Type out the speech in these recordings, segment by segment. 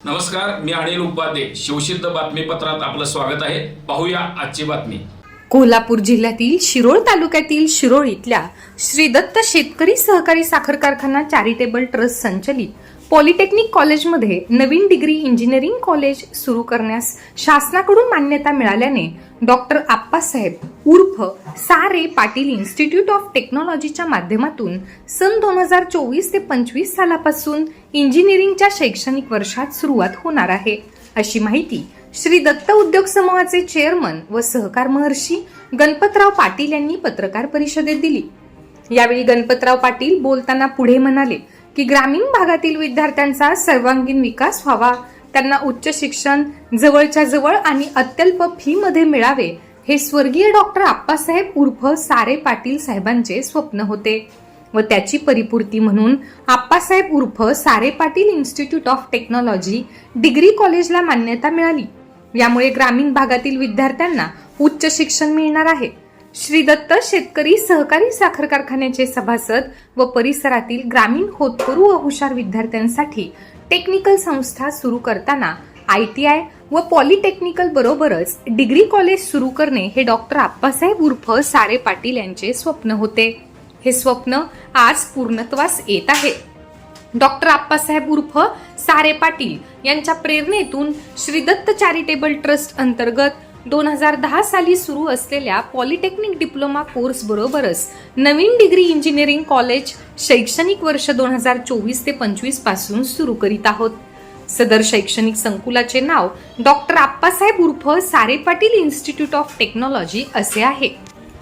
नमस्कार मी अनिल उपाध्ये. शिवसिद्ध बातमीपत्रात आपलं स्वागत आहे. पाहूया आजची बातमी. कोल्हापूर जिल्ह्यातील शिरोळ तालुक्यातील शिरोळ इथल्या श्री दत्त शेतकरी सहकारी साखर कारखाना चॅरिटेबल ट्रस्ट संचलित पॉलिटेक्निक कॉलेजमध्ये नवीन डिग्री इंजिनिअरिंग कॉलेज सुरू करण्यास शासनाकडून मान्यता मिळाल्याने डॉक्टर आप्पासाहेब उर्फ सारे पाटील इन्स्टिट्यूट ऑफ टेक्नॉलॉजीच्या माध्यमातून सन दोन हजार चोवीस ते पंचवीस सालापासून इंजिनिअरिंगच्या शैक्षणिक वर्षात सुरुवात होणार आहे. अशी माहिती श्री दत्त उद्योग समूहाचे चेअरमन व सहकार महर्षी गणपतराव पाटील यांनी पत्रकार परिषदेत दिली. यावेळी गणपतराव पाटील बोलताना पुढे म्हणाले की ग्रामीण भागातील विद्यार्थ्यांचा सर्वांगीण विकास व्हावा. त्यांना उच्च शिक्षण जवळच्या जवळ आणि अत्यल्प फी मध्ये मिळावे हे स्वर्गीय डॉक्टर आप्पासाहेब उर्फ सारे पाटील साहेबांचे स्वप्न होते. व त्याची परिपूर्ती म्हणून आप्पासाहेब उर्फ Sare Patil institute of technology degree कॉलेजला मान्यता मिळाली. यामुळे ग्रामीण भागातील विद्यार्थ्यांना उच्च शिक्षण मिळणार आहे. श्री दत्त शेतकरी सहकारी साखर कारखान्याचे सभासद व परिसरातील ग्रामीण होतकरू व हुशार विद्यार्थ्यांसाठी टेक्निकल संस्था सुरू करताना आय टी आय व पॉलिटेक्निकल बरोबरच डिग्री कॉलेज सुरू करणे हे डॉक्टर आप्पासाहेब उर्फ सारे पाटील यांचे स्वप्न होते. हे स्वप्न आज पूर्णत्वास येत आहे. डॉक्टर आप्पासाहेब उर्फ सारे पाटील यांच्या प्रेरणेतून श्री दत्त चॅरिटेबल ट्रस्ट अंतर्गत दोन हजार दहा साली सुरू असलेल्या पॉलिटेक्निक डिप्लोमा कोर्स बरोबरच नवीन डिग्री इंजिनिअरिंग कॉलेज शैक्षणिक वर्ष दोन हजार चोवीस ते पंचवीसपासून सुरू करीत आहोत. सदर शैक्षणिक संकुलाचे नाव डॉक्टर आप्पासाहेब उर्फ Sare Patil institute of technology असे आहे.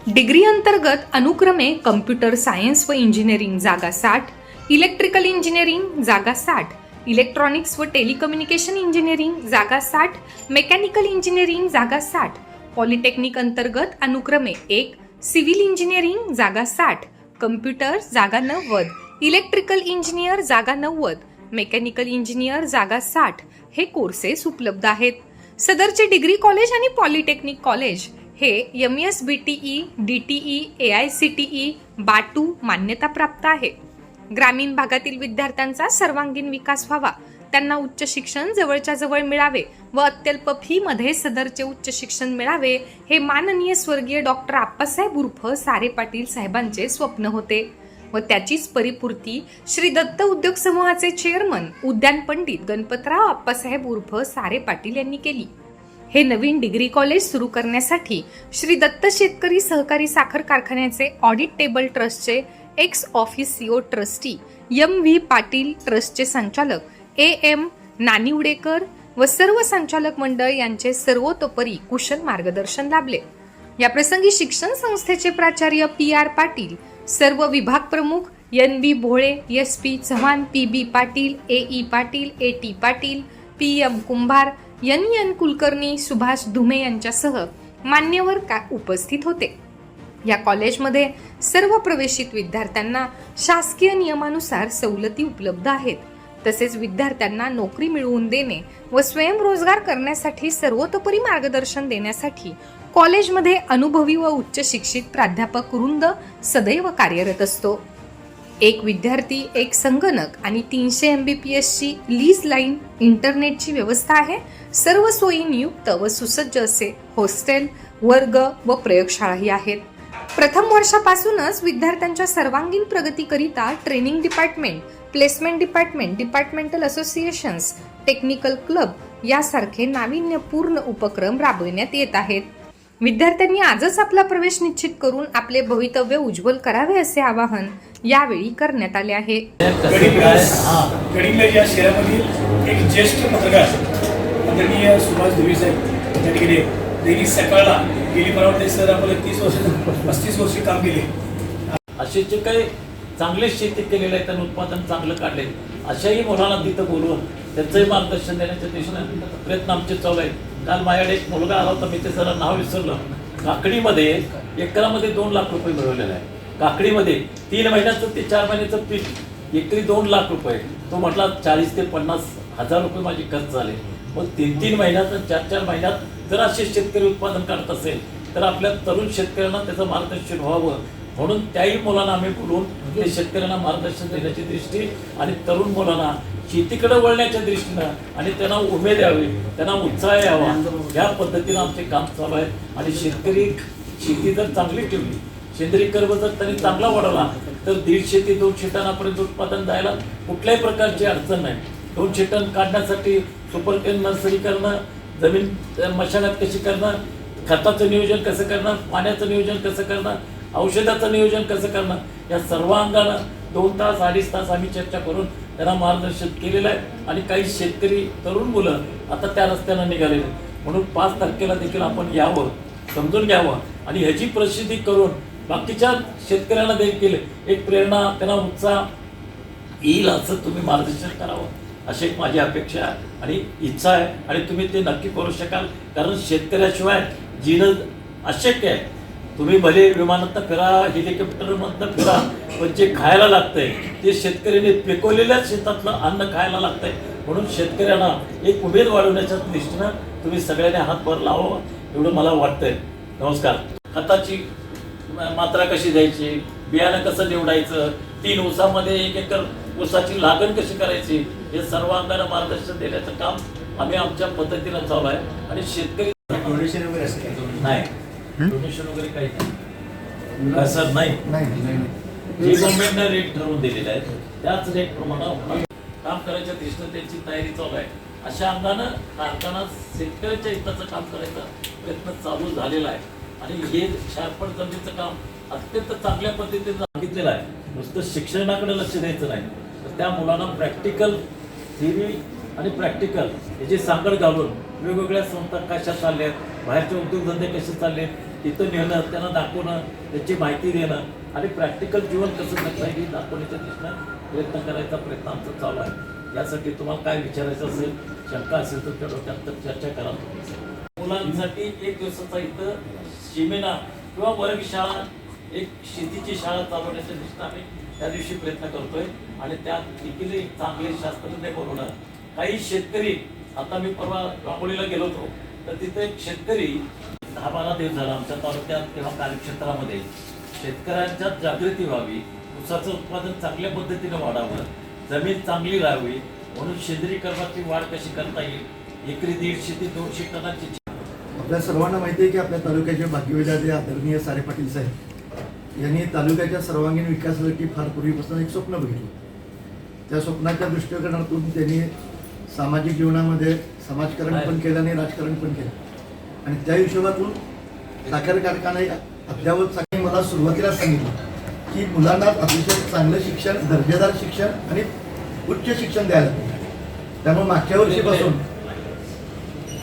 डिग्री अंतर्गत अनुक्रमे कम्प्युटर सायन्स व इंजिनिअरिंग जागा साठ इलेक्ट्रिकल इंजिनिअरिंग जागा साठ इलेक्ट्रॉनिक्स व टेलिकम्युनिकेशन इंजिनिअरिंग जागा साठ मेकॅनिकल इंजिनिअरिंग जागा साठ. पॉलिटेक्निक अंतर्गत अनुक्रमे एक सिव्हिल इंजिनिअरिंग जागा साठ. कम्प्युटर जागा नव्वद. इलेक्ट्रिकल इंजिनियर जागा नव्वद. मेकॅनिकल इंजिनियर जागा साठ. हे कोर्सेस उपलब्ध आहेत. सदरचे डिग्री कॉलेज आणि polytechnic college M S B T E D T E A I C T E E बाटू मान्यताप्राप्त आहे. ग्रामीण भागातील विद्यार्थ्यांचा सर्वांगीण विकास व्हावा. त्यांना उच्च शिक्षण जवळच्या जवळ मिळावे व अत्यल्प फी मध्ये सदरचे उच्च शिक्षण मिळावे हे माननीय स्वर्गीय डॉक्टर आप्पासाहेब उर्फ सारे पाटील साहेबांचे स्वप्न होते. व त्याचीच परिपूर्ती श्री दत्त उद्योग समूहाचे चेअरमन उद्यान पंडित गणपतराव आप्पासाहेब उर्फ सारे पाटील यांनी केली. हे नवीन डिग्री कॉलेज सुरू करण्यासाठी श्री दत्त शेतकरी सहकारी साखर कारखान्याचे ऑडिट टेबल ट्रस्टचे ex officio trustee M V Patil ट्रस्टचे संचालक ए एम नानिवडेकर व सर्व संचालक मंडळ यांचे सर्वतोपरी कुशल मार्गदर्शन लाभले. या प्रसंगी शिक्षण संस्थेचे प्राचार्य पी आर पाटील सर्व विभाग प्रमुख N B Bhole S P Chavan P B Patil A E Patil A T Patil P M Kumbhar N N Kulkarni Subhash Dhume यांच्यासह मान्यवर का उपस्थित होते. या कॉलेजमध्ये सर्व प्रवेशित विद्यार्थ्यांना शासकीय नियमानुसार सवलती उपलब्ध आहेत. तसेच विद्यार्थ्यांना नोकरी मिळवून देणे व स्वयंरोजगार करण्यासाठी सर्वतोपरी मार्गदर्शन देण्यासाठी कॉलेजमध्ये अनुभवी व उच्च शिक्षित प्राध्यापक वृंद सदैव कार्यरत असतो. एक विद्यार्थी एक संगणक आणि तीनशे एम बी पी एसची लीज लाईन इंटरनेटची व्यवस्था आहे. सर्व सोयी नियुक्त व सुसज्ज असे हॉस्टेल वर्ग व प्रयोगशाळाही आहेत. प्रथम वर्षापासूनच विद्यार्थ्यांच्या सर्वांगीण प्रगतीकरिता training department placement department departmental associations technical club यासारखे नाविन्यपूर्ण उपक्रम राबविण्यात येत आहेत. विद्यार्थ्यांनी आजच आपला प्रवेश निश्चित करून आपले भवितव्य उज्ज्वल करावे असे आवाहन यावेळी करण्यात आले आहे. या शहरामधील एक ज्येष्ठ पत्रकार आदरणीय सुभाष साहेब ठिकाणी सकाळला गेली मला वाटते सर आपले तीस वर्ष पस्तीस वर्ष काम केले. असे जे काही चांगले शेती केलेले आहे त्यांना उत्पादन चांगलं काढले. अशाही मुलांना तिथं बोलवून त्यांचंही मार्गदर्शन देण्याच्या दिशेने प्रयत्न आमचे चालू आहेत. काल माझ्याकडे एक मुलगा आला होता मी ते जरा नाव विसरलं. काकडीमध्ये एकरामध्ये दोन लाख रुपये मिळवलेला आहे. काकडीमध्ये तीन महिन्याचं ते चार महिन्याचं पीक एकरी दोन लाख रुपये. तो म्हटला चाळीस ते पन्नास हजार रुपये माझे खर्च झाले. मग तीन तीन महिन्यात चार चार महिन्यात जर असे शेतकरी उत्पादन काढत असेल तर आपल्या तरुण शेतकऱ्यांना त्याचं मार्गदर्शन व्हावं. म्हणून त्याही मुलांना आम्ही बोलवून ते शेतकऱ्यांना मार्गदर्शन देण्याची दृष्टी आणि तरुण मुलांना शेतीकडे वळण्याच्या दृष्टीनं आणि त्यांना उमेद यावी त्यांना उत्साह यावा या पद्धतीनं आमचे काम चालू आहे आणि शेतकरी शेती जर चांगली ठेवली सेंद्रिय कर्म जर त्यांनी चांगला वाढवला तर दीडशे ते दोनशे टनापर्यंत उत्पादन जायला कुठल्याही प्रकारची अडचण नाही. दोनशे टन काढण्यासाठी सुपर टेन नर्सरी करणं जमीन मशागत कशी करणं खताचं नियोजन कसं करणं पाण्याचं नियोजन कसं करणं औषधाचं नियोजन कसं करणं या सर्व अंगानं दोन तास अडीच तास आम्ही चर्चा करून त्यांना मार्गदर्शन केलेलं आहे. आणि काही शेतकरी तरुण मुलं आता त्या रस्त्यानं निघालेले म्हणून पाच तारखेला देखील आपण यावं समजून घ्यावं. आणि ह्याची प्रसिद्धी करून बाकीच्या शेतकऱ्यांना देखील एक प्रेरणा त्यांना उत्साह येईल असं तुम्ही मार्गदर्शन करावं. अशी एक माझी अपेक्षा आहे. आणि इच्छा आहे. आणि तुम्ही ते नक्की करू शकाल. कारण शेतकऱ्याशिवाय जीणं अशक्य आहे. तुम्ही भले विमानातनं फिरा हेलिकॉप्टरमधनं फिरा पण जे खायला लागतंय ते शेतकऱ्याने पिकवलेल्याच शेतातलं अन्न खायला लागतंय. म्हणून शेतकऱ्यांना एक उमेद वाढवण्याच्या दृष्टीनं तुम्ही सगळ्यांनी हातभार लावा एवढं मला वाटतंय. नमस्कार. खताची मात्रा कशी द्यायची? बियाणं कसं निवडायचं? तीन ऊसामध्ये एक एकर ऊसाची लागण कशी करायची? हे सर्व अंगानं मार्गदर्शन देण्याचं काम आम्ही आमच्या पद्धतीनं चालू आहे. आणि शेतकरी डोनेशन वगैरे असं काही? नाही. डोनेशन वगैरे काही नाही. असं नाही. नाही जे गव्हर्नमेंटनं रेट ठरवून दिलेले आहेत त्याच रेट प्रमाणे काम करायच्या दृष्टीनं त्यांची तयारी चालू आहे. अशा अंगानं कारखाना शेतकऱ्याच्या हिताचं काम करायचा प्रयत्न चालू झालेला आहे. आणि हे शार्पण जमिनीचं काम अत्यंत चांगल्या पद्धतीने सांगितलेलं आहे. नुसतं शिक्षणाकडे लक्ष द्यायचं नाही. तर त्या मुलांना प्रॅक्टिकल थिअरी आणि प्रॅक्टिकल याची सांगड घालून वेगवेगळ्या संस्था कशा चालल्या आहेत बाहेरचे उद्योगधंदे कसे चालले आहेत तिथं नेणं त्यांना दाखवणं त्याची माहिती देणं आणि प्रॅक्टिकल जीवन कसं करता येईल दाखवण्याच्या दृष्टीनं प्रयत्न करायचा प्रयत्न आमचा चालू आहे. यासाठी तुम्हाला काय विचारायचं असेल शंका असेल तर त्या डोक्यात तर चर्चा करा तुम्ही. मुलांसाठी एक दिवसाचा इथं शिमेना किंवा वर्गशाळा एक शेतीची शाळा चालवण्याच्या दृष्टीनं आम्ही त्या दिवशी प्रयत्न करतोय आणि त्यात देखील एक चांगले शास्त्रज्ञ बोलवणार काही शेतकरी आता मी परवा रांगोळीला गेलो होतो तर तिथे एक शेतकरी दहा बारा दिवस झाला आमच्या तालुक्यात किंवा कार्यक्षेत्रामध्ये शेतकऱ्यांच्यात जागृती व्हावी ऊसाचं उत्पादन चांगल्या पद्धतीने वाढावं जमीन चांगली राहावी म्हणून सेंद्रिय कर्माची वाढ कशी करता येईल? एकरी दीडशे ते दोनशे टनाची आपल्या सर्वांना माहिती आहे की आपल्या तालुक्याचे भाग्यविधाते आदरणीय सारे पाटील साहेब यांनी तालुक्याच्या सर्वांगीण विकासासाठी फार पूर्वीपासून एक स्वप्न बघितलं. त्या स्वप्नाच्या दृष्टिकोनातून त्यांनी सामाजिक जीवनामध्ये समाजकारण पण केलं आणि राजकारण पण केलं. आणि त्या हिशोबातून साखर कारखाना अद्यावत साखर मला सुरुवातीला सांगितलं की मुलांना अतिशय चांगलं शिक्षण दर्जेदार शिक्षण आणि उच्च शिक्षण द्यायला पाहिजे. त्यामुळे मागच्या वर्षीपासून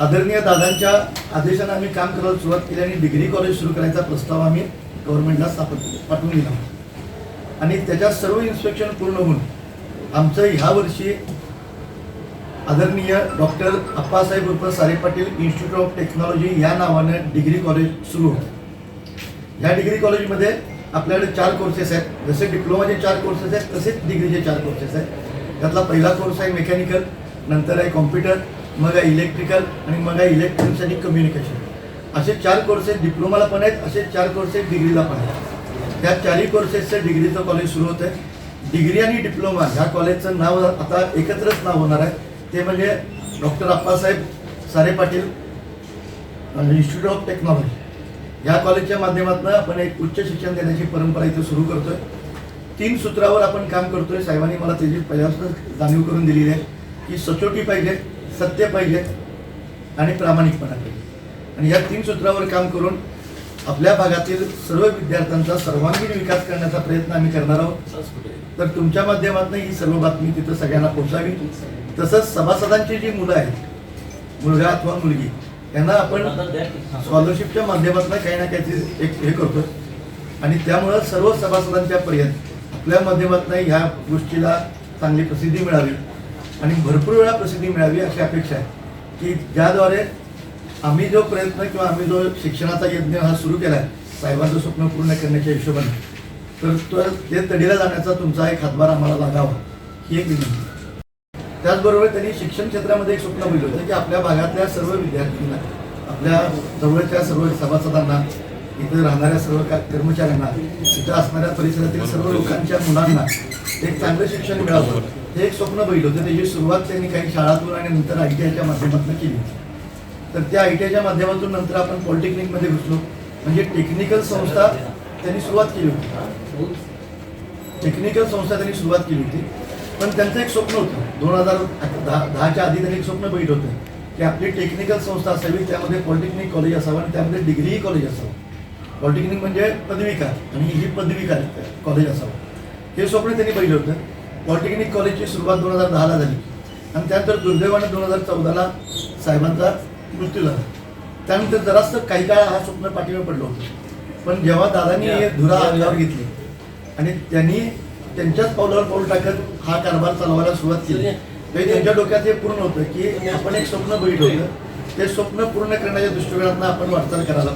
आदरणीय दादांच्या आदेशाने आम्ही काम करायला सुरुवात केली आणि डिग्री कॉलेज सुरू करायचा प्रस्ताव आम्ही गव्हर्नमेंटला स्थापन पाठवून दिला. आणि त्याच्या सर्व इन्स्पेक्शन पूर्ण होऊन आमचं ह्या वर्षी आदरणीय डॉक्टर अप्पासाहेब उर्फ Sare Patil institute of technology या नावानं डिग्री कॉलेज सुरू होतं. या डिग्री कॉलेजमध्ये आपल्याकडे चार कोर्सेस आहेत. जसे डिप्लोमाचे चार कोर्सेस आहेत तसेच डिग्रीचे चार कोर्सेस आहेत. त्यातला पहिला कोर्स आहे मेकॅनिकल नंतर आहे कॉम्प्युटर मग आहे इलेक्ट्रिकल आणि मग आहे इलेक्ट्रॉनिक्स आणि कम्युनिकेशन असे चार कोर्सेस डिप्लोमाला पण आहेत असे चार कोर्सेस डिग्रीला पण आहेत. त्या चारही कोर्सेसचं डिग्रीचं कॉलेज सुरू होतं आहे डिग्री आणि डिप्लोमा ह्या कॉलेजचं नाव आता एकत्रच नाव होणार आहे. ते म्हणजे डॉक्टर अप्पासाहेब सारे पाटील इन्स्टिट्यूट ऑफ टेक्नॉलॉजी या कॉलेजच्या माध्यमातून आपण एक उच्च शिक्षण देण्याची परंपरा इथे सुरू करतोय. तीन सूत्रावर आपण काम करतोय. साहेबांनी मला त्याची पहिल्यापासून जाणीव करून दिलेली आहे की सचोटी पाहिजे. सत्य पाहिजे आणि प्रामाणिकपणा पाहिजे. आणि या तीन सूत्रावर काम करून आपल्या भागातील सर्व विद्यार्थ्यांचा सर्वांगीण विकास करण्याचा प्रयत्न आम्ही करणार आहोत. तर तुमच्या माध्यमातून ही सर्व बातमी तिथं सगळ्यांना पोहोचावी. तसंच सभासदांची जी मुलं आहेत मुलगा अथवा मुलगी यांना आपण स्कॉलरशिपच्या माध्यमातून काही ना काही एक हे करतो आणि त्यामुळं सर्व सभासदांच्या पर्यंत आपल्या माध्यमातून ह्या गोष्टीला चांगली प्रसिद्धी मिळावी. आणि भरपूर वेळा प्रसिद्धी मिळावी अशी अपेक्षा आहे. की ज्याद्वारे आम्ही जो प्रयत्न किंवा आम्ही जो शिक्षणाचा यज्ञ हा सुरू केला आहे साहेबांचं स्वप्न पूर्ण करण्याच्या हिशोबाने तर तो ते तडीला जाण्याचा तुमचा एक हातभार आम्हाला लागावा ही एक विनंती. त्याचबरोबर त्यांनी शिक्षण क्षेत्रामध्ये एक स्वप्न बोललं होतं की आपल्या भागातल्या सर्व विद्यार्थ्यांना आपल्या जवळच्या सर्व सभासदांना इथं राहणाऱ्या सर्व कर्मचाऱ्यांना इथं असणाऱ्या परिसरातील सर्व लोकांच्या मुलांना एक चांगलं शिक्षण मिळावं. हे एक स्वप्न बैल होतं. त्याची सुरुवात त्यांनी काही शाळातून आणि नंतर आय टी आयच्या माध्यमातून केली होती. तर त्या आय टी आयच्या माध्यमातून नंतर आपण पॉलिटेक्निकमध्ये घुसलो. म्हणजे टेक्निकल संस्था त्यांनी सुरुवात केली होती. टेक्निकल संस्था त्यांनी सुरुवात केली होती. पण त्यांचं एक स्वप्न होतं. दोन हजार दहा दहाच्या आधी त्यांनी एक स्वप्न बघितलं होतं की आपली टेक्निकल संस्था असावी त्यामध्ये पॉलिटेक्निक कॉलेज असावं आणि त्यामध्ये डिग्रीही कॉलेज असावं. पॉलिटेक्निक म्हणजे पदविका आणि ही पदविका कॉलेज असावं. हे स्वप्न त्यांनी बघितलं होतं. पॉलिटेक्निक कॉलेजची सुरुवात दोन हजार दहाला झाली. आणि त्यानंतर दुर्दैवाने दोन हजार चौदाला साहेबांचा मृत्यू झाला. त्यानंतर जरासं काही काळ हा स्वप्न पाठीवर पडलं होतं. पण जेव्हा दादांनी हे धुरा अंगावर घेतली आणि त्यांनी त्यांच्याच पावलावर पाऊल टाकत हा कारभार चालवायला सुरुवात केली. तरी त्यांच्या डोक्यात हे पूर्ण होतं की आपण एक स्वप्न बघितलं होतं. ते स्वप्न पूर्ण करण्याच्या दृष्टिकोनातून आपण वाटचाल करायला